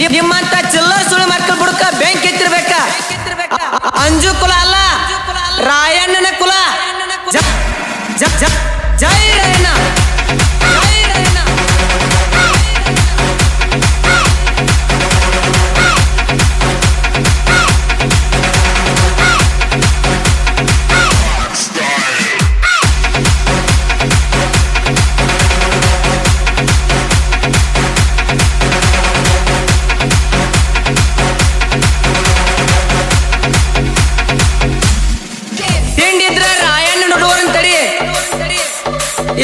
you, your mind might love ಇದ್ರ ರಾಯಣ್ಣ ನೋಡುವ ಅಂತಡಿ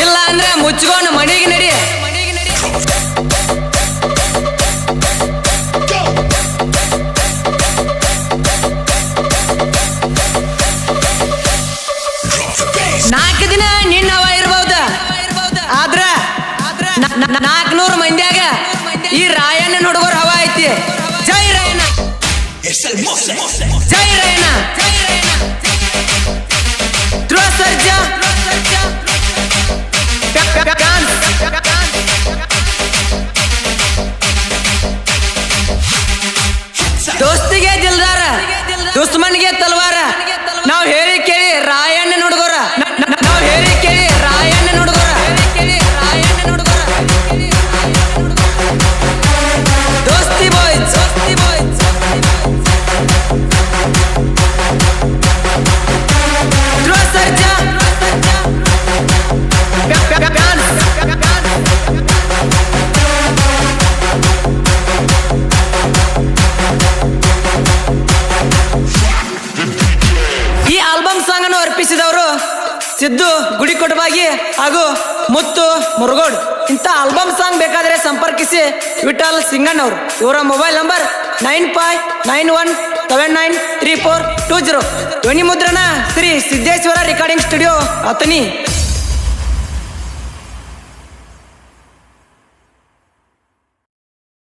ಇಲ್ಲ ಅಂದ್ರೆ ಮುಚ್ಕೊಂಡು ಮನೆಗೆ ನಡಿ. ನಾಲ್ಕು ದಿನ ನಿನ್ನವ ಇರ್ಬೋದ. ಆದ್ರ ನಾಲ್ಕನೂರು ಮಂದಿಯಾಗ ಈ ರಾಯಣ್ಣ ನೋಡುವ ಹವಾ ಐತಿ. ಜೈ ರಾಯಣ್ಣ. ದೋಸ್ತಿಗೆ ದಿಲ್ದಾರ ದುಸ್ಮನ್ಗೆ ತಲ್ವಾರ. ನಾವು ಹೇಳಿ ಸಿದ್ದು ಗುಡಿಕೊಟಬಾಗಿ ಹಾಗೂ ಮುತ್ತು ಮುರುಗೋಡ್. ಇಂಥ ಆಲ್ಬಮ್ ಸಾಂಗ್ ಬೇಕಾದರೆ ಸಂಪರ್ಕಿಸಿ ವಿಠಲ್ ಸಿಂಗಣ್ಣ ಅವರು ಇವರ mobile number nine five nine one seven nine three four two zero ಧ್ವನಿ ಮುದ್ರಣ ಶ್ರೀ ಸಿದ್ದೇಶ್ವರ ರೆಕಾರ್ಡಿಂಗ್ ಸ್ಟುಡಿಯೋ ಅತನಿ